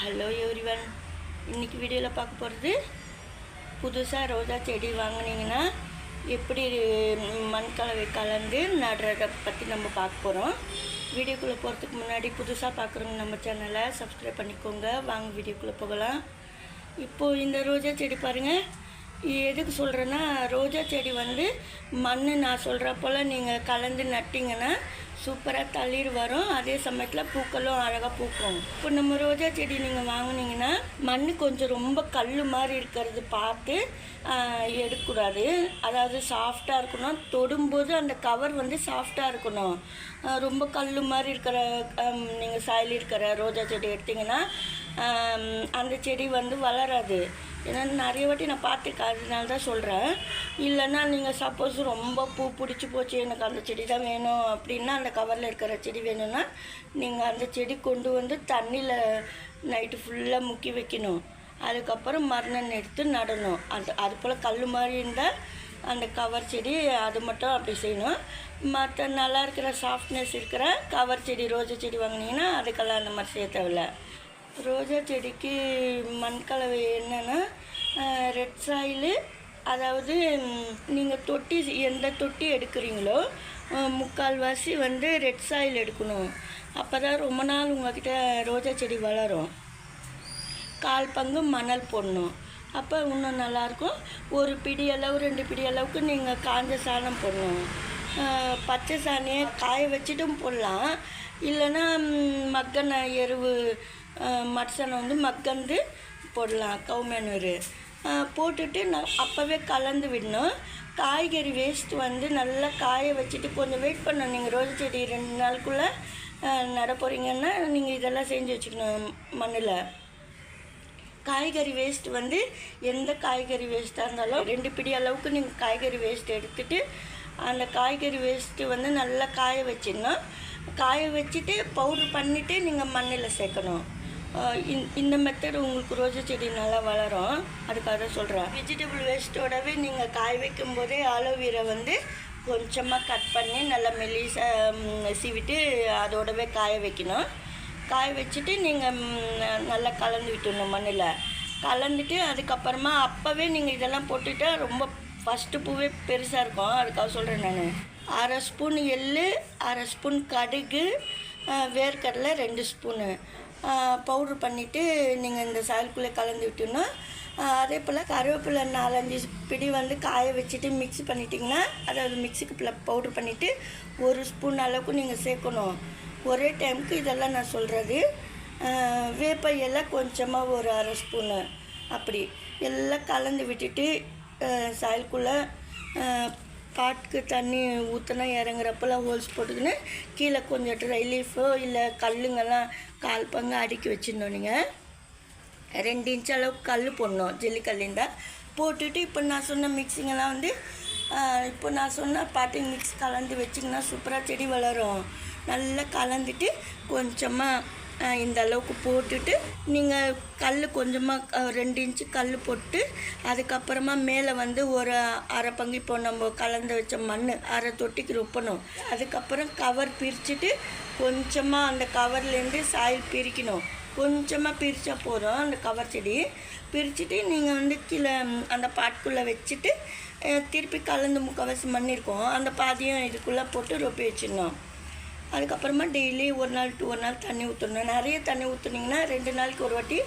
Hello everyone இன்னைக்கு வீடியோவில் பார்க்க போகிறது புதுசாக ரோஜா செடி வாங்குனீங்கன்னா எப்படி மண் கலவை கலந்து நடுறதை பற்றி நம்ம பார்க்க போகிறோம் வீடியோக்குள்ளே போகிறதுக்கு முன்னாடி புதுசாக பார்க்குறவங்க நம்ம சேனலை சப்ஸ்கிரைப் பண்ணிக்கோங்க. வாங்க வீடியோக்குள்ளே போகலாம். இப்போது இந்த ரோஜா செடி பாருங்கள் எதுக்கு சொல்கிறேன்னா ரோஜா செடி வந்து மண் நான் சொல்கிற போல் நீங்கள் கலந்து நட்டிங்கன்னா சூப்பராக தளிர் வரும். அதே சமயத்தில் பூக்களும் அழகாக பூக்கும். இப்போ நம்ம ரோஜா செடி நீங்கள் வாங்கினீங்கன்னா மண் கொஞ்சம் ரொம்ப கல் மாதிரி இருக்கிறது பார்த்து எடுக்கக்கூடாது. அதாவது சாஃப்டாக இருக்கணும். தொடும்போது அந்த கவர் வந்து சாஃப்டாக இருக்கணும். ரொம்ப கல் மாதிரி இருக்கிற நீங்கள் சாயில் இருக்கிற ரோஜா செடி எடுத்திங்கன்னா அந்த செடி வந்து வளராது. ஏன்னா நிறைய வாட்டி நான் பார்த்துருக்கேன் அதனால தான் சொல்கிறேன் இல்லைன்னா நீங்கள் சப்போஸ் ரொம்ப பூ பிடிச்சி போச்சு எனக்கு அந்த செடி தான் வேணும் அப்படின்னா அந்த கவரில் இருக்கிற செடி வேணும்னா நீங்கள் அந்த செடி கொண்டு வந்து தண்ணியில் நைட்டு ஃபுல்லாக முக்கி வைக்கணும். அதுக்கப்புறம் மறுநாள் எடுத்து நடணும். அது அது போல் கல் மாதிரி இருந்தால் அந்த கவர் செடி அது மட்டும் அப்படி செய்யணும். மற்ற நல்லா இருக்கிற சாஃப்ட்னஸ் இருக்கிற கவர் செடி ரோஜா செடி வாங்கினீங்கன்னா அதுக்கெல்லாம் அந்த மாதிரி செய்ய தேவையில்ல. ரோஜா செடிக்கு மண் கலவை என்னென்னா ரெட் சாயிலு அதாவது நீங்கள் தொட்டி எந்த தொட்டி எடுக்கிறீங்களோ முக்கால்வாசி வந்து ரெட் சாயில் எடுக்கணும். அப்போ தான் ரொம்ப நாள் உங்கள்கிட்ட ரோஜா செடி வளரும். கால் பங்கு மணல் போடணும். அப்போ இன்னும் நல்லாயிருக்கும். ஒரு பிடி அளவு ரெண்டு பிடி அளவுக்கு நீங்கள் காஞ்ச சாணம் போடணும். பச்சை சாணியை காய வச்சுட்டும் போடலாம். இல்லைன்னா ம், மக்கன எருவு மட்சனை வந்து மக்கந்து போடலாம் கவுமேனூர் போட்டுட்டு நான் அப்போவே கலந்து விடணும். காய்கறி வேஸ்ட் வந்து நல்லா காய வச்சுட்டு கொஞ்சம் வெயிட் பண்ணணும். நீங்கள் ரோஜா செடி ரெண்டு நாளுக்குள்ளே நட போகிறீங்கன்னா நீங்கள் இதெல்லாம் செஞ்சு வச்சுக்கணும் மண்ணில். காய்கறி வேஸ்ட் வந்து எந்த காய்கறி வேஸ்ட்டாக இருந்தாலும் ரெண்டு பிடி அளவுக்கு நீங்கள் காய்கறி வேஸ்ட் எடுத்துட்டு அந்த காய்கறி வேஸ்ட்டு வந்து நல்லா காய வச்சிடணும். காய வச்சுட்டு பவுடர் பண்ணிவிட்டு நீங்கள் மண்ணில் சேர்க்கணும். இந்த- மெத்தட் உங்களுக்கு ரோஜா செடி நல்லா வளரும். அதுக்காக தான் சொல்கிறேன் வெஜிடபிள் வேஸ்ட்டோடவே நீங்கள் காய வைக்கும் போதே ஆலோவேரா வந்து கொஞ்சமாக கட் பண்ணி நல்லா மெலிசாக சீவிட்டு அதோடவே காய வைக்கணும். காய வச்சுட்டு நீங்கள் நல்லா கலந்து விட்டுடணும் மண்ணில். கலந்துட்டு அதுக்கப்புறமா அப்போவே நீங்கள் இதெல்லாம் போட்டுட்டால் ரொம்ப ஃபஸ்ட்டு பூவே பெருசாக இருக்கும். அதுக்காக சொல்கிறேன் நான். அரை ஸ்பூன் எள்ளு அரை ஸ்பூன் கடுகு வேர்க்கடலை ரெண்டு ஸ்பூனு. பவுட்ரு பண்ணிவிட்டு நீங்கள் இந்த சாயலுக்குள்ளே கலந்து விட்டுணும் அதே போல் கருவேப்பிலை நாலஞ்சு பிடி வந்து காய வச்சுட்டு மிக்ஸ் பண்ணிட்டீங்கன்னா அதாவது மிக்ஸிக்கு பவுட்ரு பண்ணிவிட்டு ஒரு ஸ்பூன் அளவுக்கு நீங்கள் சேர்க்கணும். ஒரே டைமுக்கு இதெல்லாம் நான் சொல்கிறது வேப்ப இலை கொஞ்சமாக ஒரு அரை ஸ்பூனு. அப்படி எல்லாம் கலந்து விட்டுட்டு சாயலுக்குள்ளே பாட்டுக்கு தண்ணி ஊற்றினா இறங்குறப்பெல்லாம் ஹோல்ஸ் போட்டுக்கின்னு கீழே கொஞ்சம் ட்ரை லீஃபோ இல்லை கல்லுங்கெல்லாம் கால் பங்கு அடுக்கி வச்சுருந்தோம் நீங்கள் ரெண்டு இன்ச் அளவுக்கு கல் போடணும் ஜல்லிக்கல் இருந்தால் போட்டுட்டு இப்போ நான் சொன்ன மிக்ஸிங்கெல்லாம் வந்து இப்போ நான் சொன்ன பாட்டி மிக்ஸ் கலந்து வச்சிங்கன்னா சூப்பராக செடி வளரும். நல்லா கலந்துட்டு கொஞ்சமாக இந்த அளவுக்கு போட்டுட்டு நீங்கள் கல் கொஞ்சமாக ரெண்டு இன்ச்சு கல் போட்டு அதுக்கப்புறமா மேலே வந்து ஒரு அரை பங்கு இப்போ நம்ம கலந்து வச்ச மண் அரை தொட்டிக்கு ரொப்பணும். அதுக்கப்புறம் கவர் பிரிச்சுட்டு கொஞ்சமாக அந்த கவர்லேருந்து சாயில் பிரிக்கணும். கொஞ்சமாக பிரித்தா போதும் அந்த கவர் செடி. பிரிச்சுட்டு நீங்கள் வந்து கீழே அந்த பாட்டுக்குள்ளே வச்சுட்டு திருப்பி கலந்து முக்கால்வாசி மண் இருக்கும். அந்த பாதியும் இதுக்குள்ளே போட்டு ரொப்பி வச்சிடணும். அதுக்கப்புறமா டெய்லி ஒரு நாள் டூ ஒரு நாள் தண்ணி ஊற்றணும் நிறைய தண்ணி ஊற்றுனீங்கன்னா ரெண்டு நாளைக்கு ஒரு வாட்டி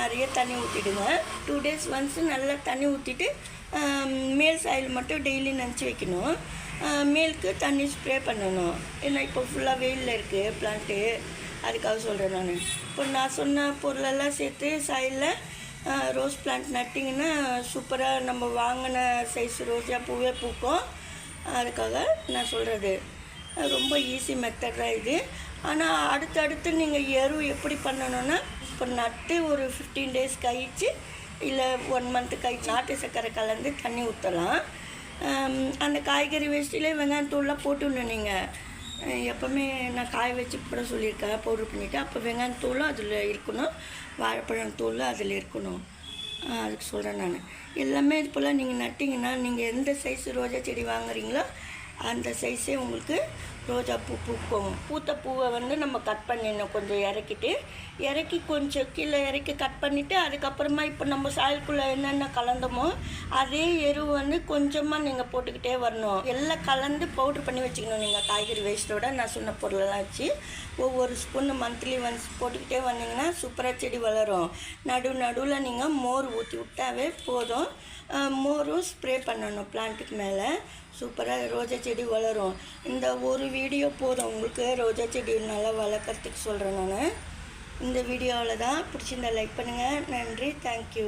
நிறைய தண்ணி ஊற்றிடுங்க டூ டேஸ் ஒன்ஸ் நல்லா தண்ணி ஊற்றிட்டு மேல் சாயில் மட்டும் டெய்லி நினச்சி வைக்கணும். மேலுக்கு தண்ணி ஸ்ப்ரே பண்ணணும். ஏன்னா இப்போ ஃபுல்லாக வெயிலில் இருக்குது பிளான்ட்டு அதுக்காக சொல்கிறேன் நான். இப்போ நான் சொன்ன பொருளெல்லாம் சேர்த்து சாயிலில் ரோஸ் பிளான்ட் நட்டிங்கன்னா சூப்பராக நம்ம வாங்கின சைஸ் ரோஜா பூவே பூக்கும். அதுக்காக நான் சொல்கிறது ரொம்ப ஈஸி மெத்தட் தான் இது. ஆனால் அடுத்தடுத்து நீங்கள் எரு எப்படி பண்ணணும்னா இப்போ நட்டு ஒரு ஃபிஃப்டீன் டேஸ் கழிச்சு இல்லை ஒன் மந்த்து கழிச்சு நாட்டு சர்க்கரை கலந்து தண்ணி ஊற்றலாம் அந்த காய்கறி வேஸ்ட்டிலே வெங்காயம் தூள்லாம் போட்டுடணும் நீங்கள் எப்போவுமே நான் காய வச்சு போட சொல்லியிருக்கேன் பவுடர் பண்ணிவிட்டு அப்போ வெங்காயம் தூளும் அதில் இருக்கணும். வாழைப்பழம் தூளும் அதில் இருக்கணும். அதுக்கு சொல்கிறேன் நான். எல்லாமே இது போல் நீங்கள் நட்டிங்கன்னா நீங்கள் எந்த சைஸ் ரோஜா செடி வாங்குறீங்களோ அந்த சைஸே உங்களுக்கு ரோஜா பூ பூக்கும். பூத்த பூவை வந்து நம்ம கட் பண்ணிடணும். கொஞ்சம் இறக்கிட்டு இறக்கி கொஞ்சம் கீழே இறக்கி கட் பண்ணிவிட்டு அதுக்கப்புறமா இப்போ நம்ம சாயலுக்குள்ளே என்னென்ன கலந்தோமோ அதே எரு வந்து கொஞ்சமாக நீங்கள் போட்டுக்கிட்டே வரணும். எல்லாம் கலந்து பவுட்ரு பண்ணி வச்சுக்கணும் நீங்கள் காய்கறி வேஸ்ட்டோட நான் சொன்ன பொருளெல்லாம் வச்சு ஒவ்வொரு ஸ்பூன் மந்த்லி ஒன்ஸ் போட்டுக்கிட்டே வந்தீங்கன்னா சூப்பராக செடி வளரும். நடு நடுவில் நீங்கள் மோர் ஊற்றி விட்டாவே போதும். மோரும் ஸ்ப்ரே பண்ணணும் பிளான்ட்டுக்கு மேலே. சூப்பராக ரோஜா செடி வளரும். இந்த ஒரு வீடியோ போதும். உங்களுக்கு ரோஜா செடி நல்லா வளர்க்குறதுக்கு சொல்கிறேன் நான். இந்த வீடியோவில் தான் பிடிச்சிருந்தா லைக் பண்ணுங்கள் நன்றி. தேங்க்யூ